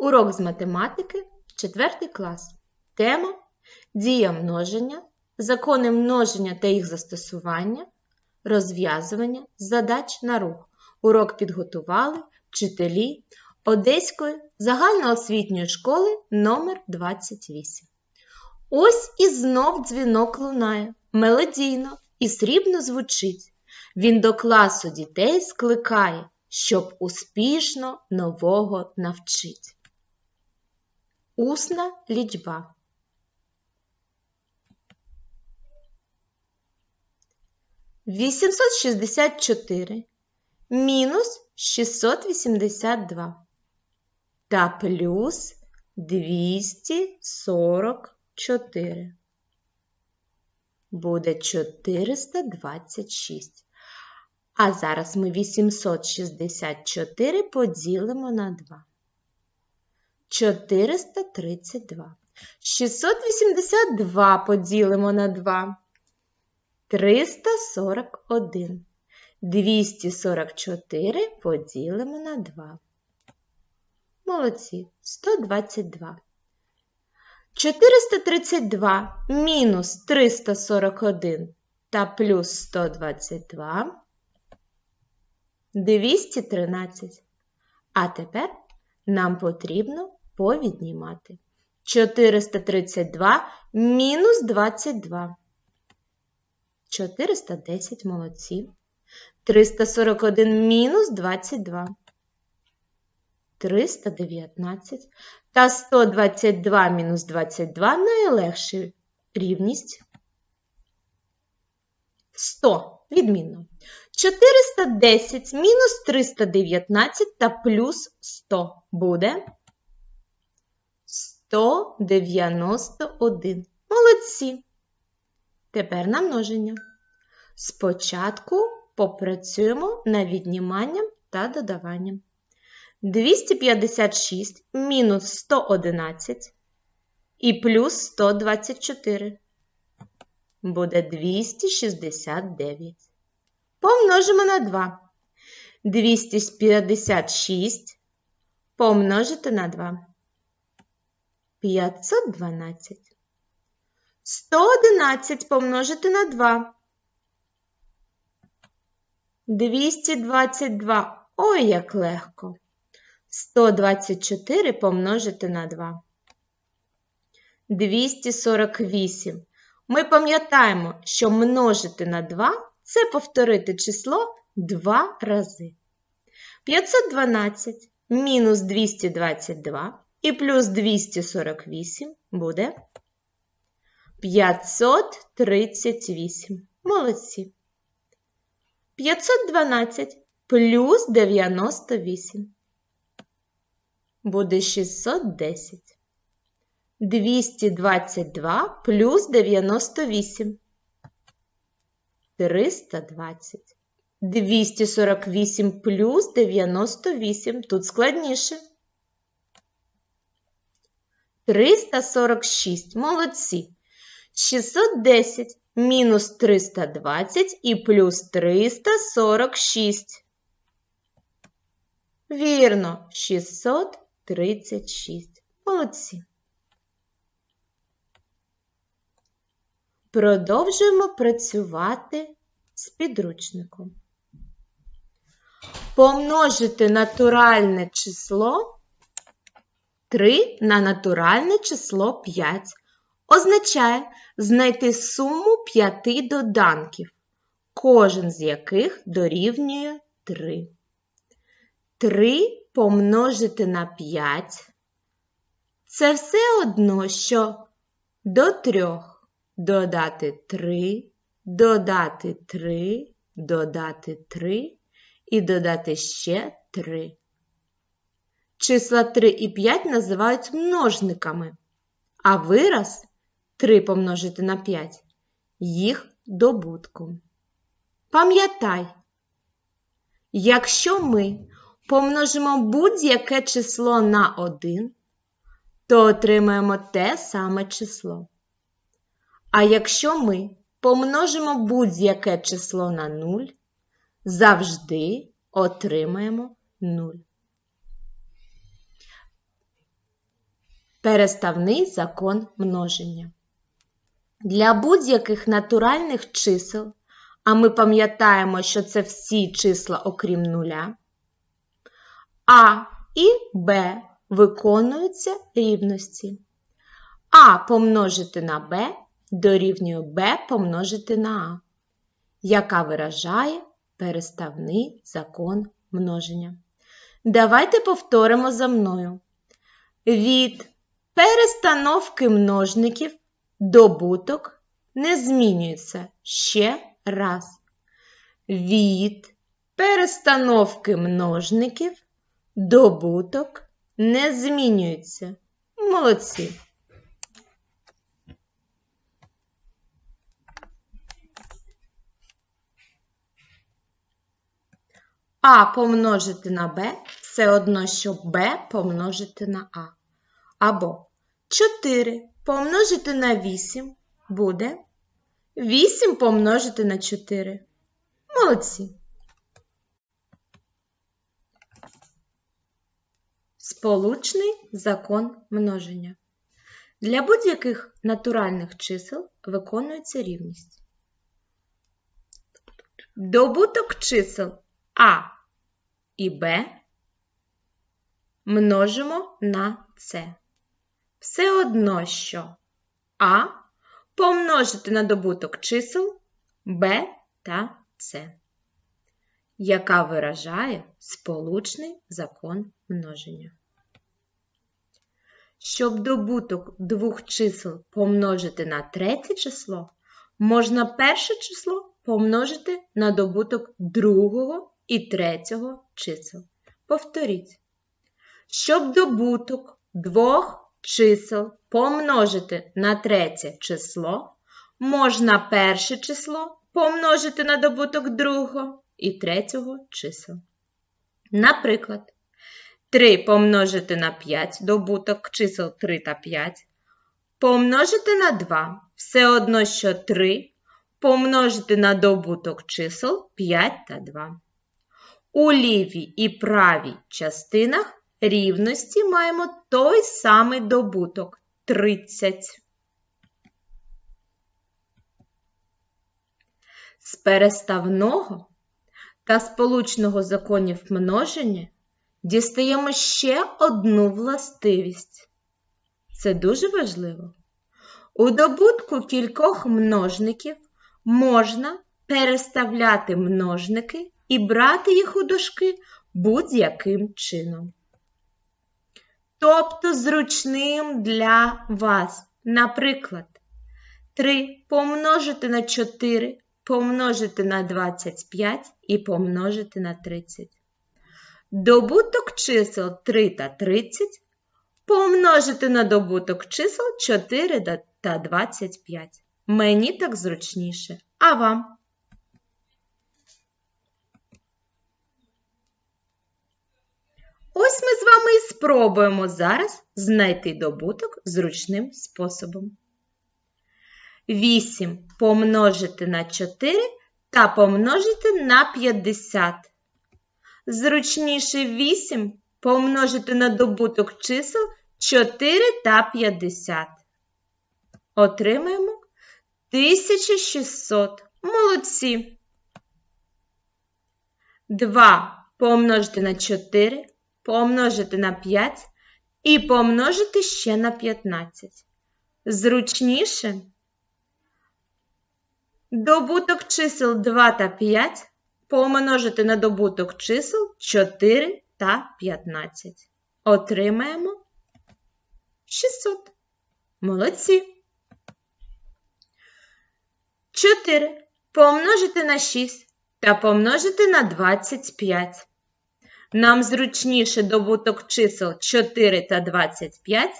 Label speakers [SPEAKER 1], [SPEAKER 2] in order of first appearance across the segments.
[SPEAKER 1] Урок з математики, 4 клас. Тема Дія множення, закони множення та їх застосування, розв'язування задач на рух. Урок підготували вчителі Одеської загальноосвітньої школи номер 28 Ось і знов дзвінок лунає, мелодійно і срібно звучить. Він до класу дітей скликає, щоб успішно нового навчить. Усна лічба. Вісімсот шістдесят чотири мінус шістсот вісімдесят два та плюс двісті сорок чотири. Буде 426. А зараз ми 864 поділимо на 2. 432. 682 поділимо на 2. 341. 244 поділимо на 2. Молодці. 122. 432 мінус 341 та плюс 122 213. А тепер нам потрібно повіднімати. 432 мінус 22. 410 молодці. 341 мінус 22. 319 та 122 мінус 22 найлегша рівність 100. Відмінно. 410 мінус 319 та плюс 100 буде 191. Молодці. Тепер на множення. Спочатку попрацюємо над відніманням та додаванням. 256 мінус 111 і плюс 124 буде 269. Помножимо на 2. 256 помножити на 2. 512. 111 помножити на 2. 222. Ой, як легко. 124 помножити на 2. 248. Ми пам'ятаємо, що множити на 2 це повторити число 2 рази. 512 мінус 222 і плюс 248 буде 538. Молодці. 512 плюс 98 буде 610. 222 плюс 98. 320. 248 плюс 98. Тут складніше. 346. Молодці. 610 мінус 320 і плюс 346. Вірно, 636. Молодці. Продовжуємо працювати з підручником. Помножити натуральне число 3 на натуральне число 5 означає знайти суму 5 доданків, кожен з яких дорівнює 3. 3 помножити на 5 це все одно, що до 3 додати 3, додати 3, додати 3 і додати ще 3. Числа 3 і 5 називають множниками, а вираз 3 помножити на 5 їх добутком. Пам'ятай, якщо ми помножимо будь-яке число на 1, то отримаємо те саме число. А якщо ми помножимо будь-яке число на 0, завжди отримаємо 0. Переставний закон множення. Для будь-яких натуральних чисел, а ми пам'ятаємо, що це всі числа окрім нуля, А і Б виконуються рівності. А помножити на Б дорівнює Б помножити на А, яка виражає переставний закон множення. Давайте повторимо за мною. Від перестановки множників добуток не змінюється ще раз. Від перестановки множників добуток не змінюється. Молодці. А помножити на Б все одно, що Б помножити на А. Або 4 помножити на 8 буде 8 помножити на 4. Молодці. Сполучний закон множення. Для будь-яких натуральних чисел виконується рівність. Добуток чисел А і Б множимо на С. Все одно, що А помножити на добуток чисел Б та С, яка виражає сполучний закон множення. Щоб добуток двох чисел помножити на третє число, можна перше число помножити на добуток другого і третього чисел. Повторіть. Щоб добуток двох чисел помножити на третє число, можна перше число помножити на добуток другого і третього чисел. Наприклад, 3 помножити на 5 добуток чисел 3 та 5, помножити на 2 все одно, що 3 помножити на добуток чисел 5 та 2. У лівій і правій частинах рівності маємо той самий добуток 30. З переставного та сполучного законів множення дістаємо ще одну властивість. Це дуже важливо. У добутку кількох множників можна переставляти множники і брати їх у дошки будь-яким чином. Тобто зручним для вас. Наприклад, 3 помножити на 4, помножити на 25 і помножити на 30. Добуток чисел 3 та 30 помножити на добуток чисел 4 та 25. Мені так зручніше. А вам? Ось ми з вами і спробуємо зараз знайти добуток зручним способом. 8 помножити на 4 та помножити на 50. Зручніше 8 помножити на добуток чисел 4 та 50. Отримаємо 1600. Молодці. 2 помножити на 4 помножити на 5 і помножити ще на 15. Зручніше добуток чисел 2 та 5 помножити на добуток чисел 4 та 15. Отримаємо 600. Молодці. 4 помножити на 6 та помножити на 25. Нам зручніше добуток чисел 4 та 25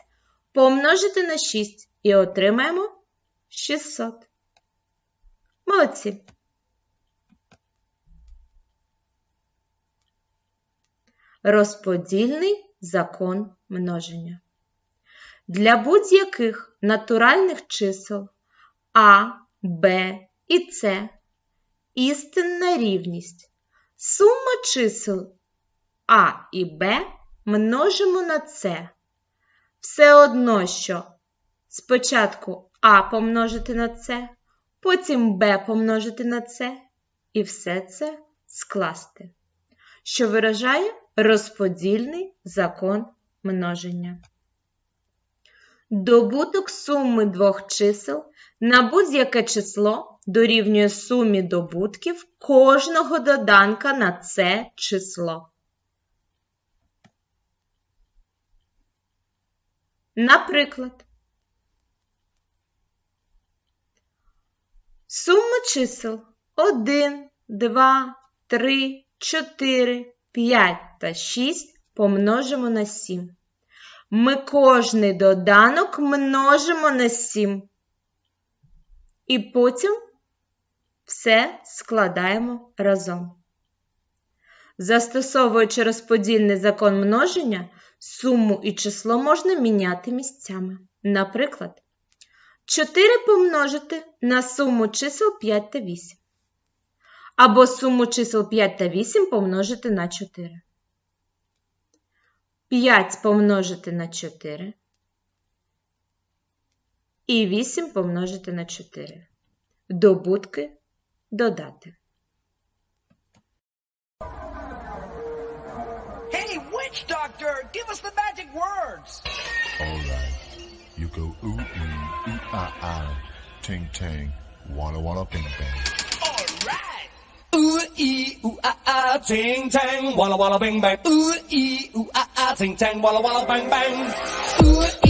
[SPEAKER 1] помножити на 6 і отримаємо 600. Молодці. Розподільний закон множення. Для будь-яких натуральних чисел А, Б і С істинна рівність. Сума чисел А і Б множимо на С. все одно, що спочатку А помножити на С, потім Б помножити на С і все це скласти, що виражає розподільний закон множення. Добуток суми двох чисел на будь-яке число дорівнює сумі добутків кожного доданка на це число. Наприклад, сума чисел 1, 2, 3, 4, 5 та 6 помножимо на 7. Ми кожний доданок множимо на 7. І потім все складаємо разом. Застосовуючи розподільний закон множення, суму і число можна міняти місцями. Наприклад, 4 помножити на суму чисел 5 та 8. Або суму чисел 5 та 8 помножити на 4. 5 помножити на 4. І 8 помножити на 4. Добутки додати.
[SPEAKER 2] Give us the magic words.
[SPEAKER 3] All right. You go ooh ee, ooh ah ah, ting tang, walla walla bing bang.
[SPEAKER 2] All right.
[SPEAKER 4] Ooh ee ooh ah ah ting tang walla walla bing bang. Ooh ee ooh ah ah ting tang walla walla bang bang. Ooh ee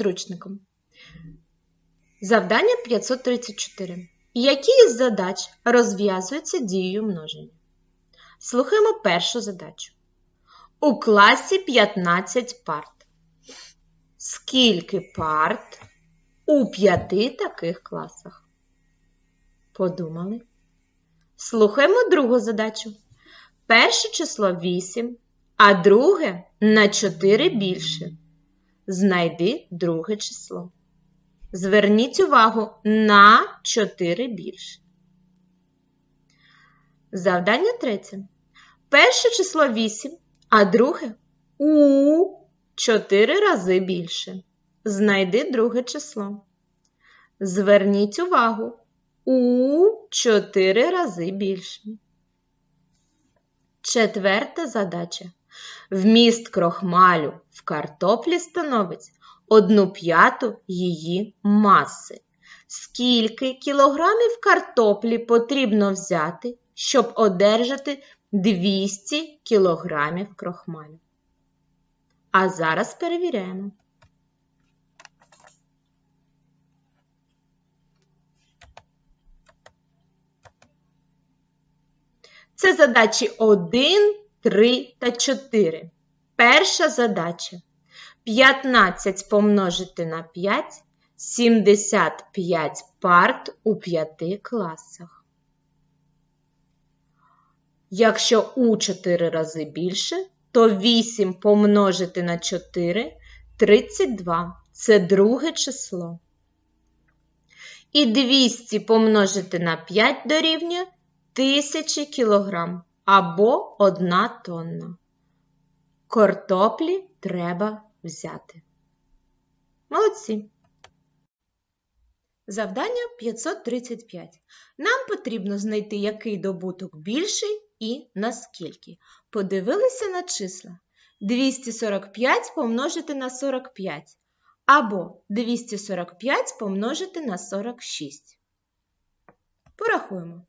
[SPEAKER 1] підручником. Завдання 534. Які із задач розв'язуються дією множення? Слухаємо першу задачу. У класі 15 парт. Скільки парт у п'яти таких класах? Подумали. Слухаємо другу задачу. Перше число 8, а друге на 4 більше. Знайди друге число. Зверніть увагу на 4 більше. Завдання третє. Перше число 8, а друге у 4 рази більше. Знайди друге число. Зверніть увагу у 4 рази більше. Четверта задача. Вміст крохмалю в картоплі становить одну п'яту її маси. Скільки кілограмів картоплі потрібно взяти, щоб одержати 200 кілограмів крохмалю? А зараз перевіряємо. Це задачі 1, 3 та 4. Перша задача. 15 помножити на 5 – 75 парт у 5 класах. Якщо у 4 рази більше, то 8 помножити на 4 – 32. Це друге число. І 200 помножити на 5 дорівнює 1000 кг або 1 тонна. Картоплі треба взяти. Молодці. Завдання 535. Нам потрібно знайти, який добуток більший і наскільки. Подивилися на числа. 245 помножити на 45 або 245 помножити на 46. Порахуємо.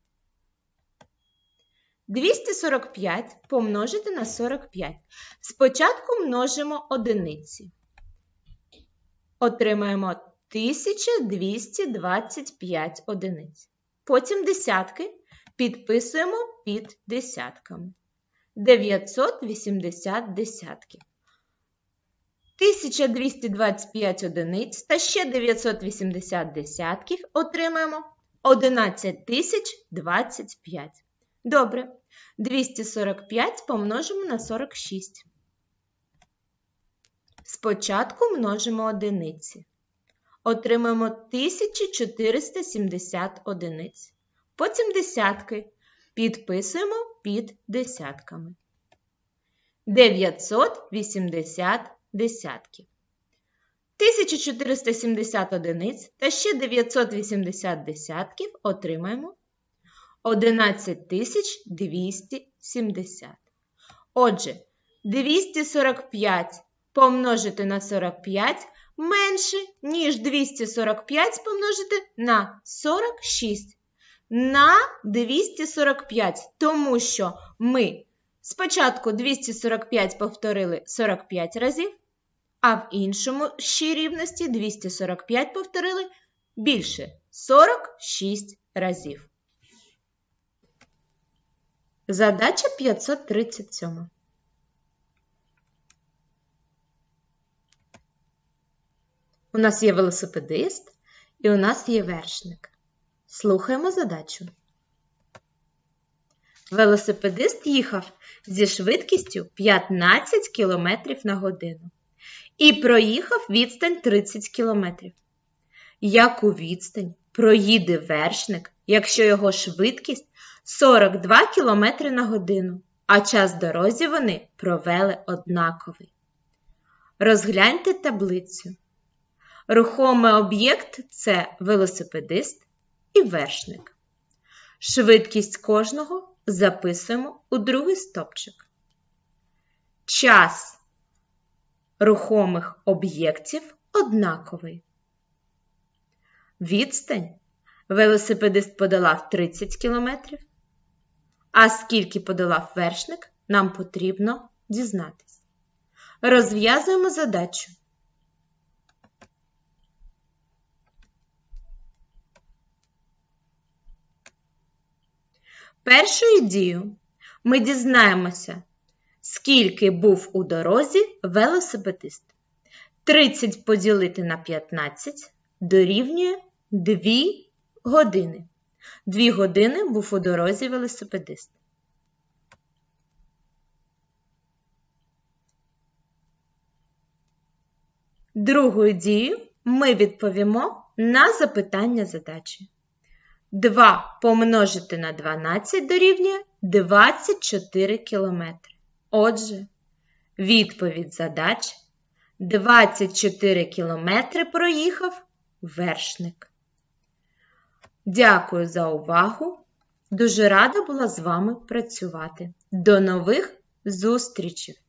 [SPEAKER 1] 245 помножити на 45. Спочатку множимо одиниці. Отримаємо 1225 одиниць. Потім десятки підписуємо під десятками. 980 десятків. 1225 одиниць та ще 980 десятків отримаємо 11025. Добре. 245 помножимо на 46. Спочатку множимо одиниці. Отримаємо 1470 одиниць. Потім десятки. Підписуємо під десятками. 980 десятків. 1470 одиниць та ще 980 десятків отримаємо 11270. Отже, 245 помножити на 45 менше, ніж 245 помножити на 46. На 245, тому що ми спочатку 245 повторили 45 разів, а в іншому ще рівності 245 повторили більше 46 разів. Задача 537. У нас є велосипедист і у нас є вершник. Слухаємо задачу. Велосипедист їхав зі швидкістю 15 км на годину і проїхав відстань 30 км. Яку відстань проїде вершник, якщо його швидкість 42 км на годину, а час дорозі вони провели однаковий. Розгляньте таблицю. Рухомий об'єкт це велосипедист і вершник. Швидкість кожного записуємо у другий стопчик. Час рухомих об'єктів однаковий. Відстань велосипедист подолав 30 км, а скільки подолав вершник, нам потрібно дізнатись. Розв'язуємо задачу. Першою дією ми дізнаємося, скільки був у дорозі велосипедист. 30 поділити на 15 дорівнює 2 години. 2 години був у дорозі велосипедист. Другою дією ми відповімо на запитання задачі. 2 помножити на 12 дорівнює 24 км. Отже, відповідь задач 24 км проїхав вершник. Дякую за увагу. Дуже рада була з вами працювати. До нових зустрічей!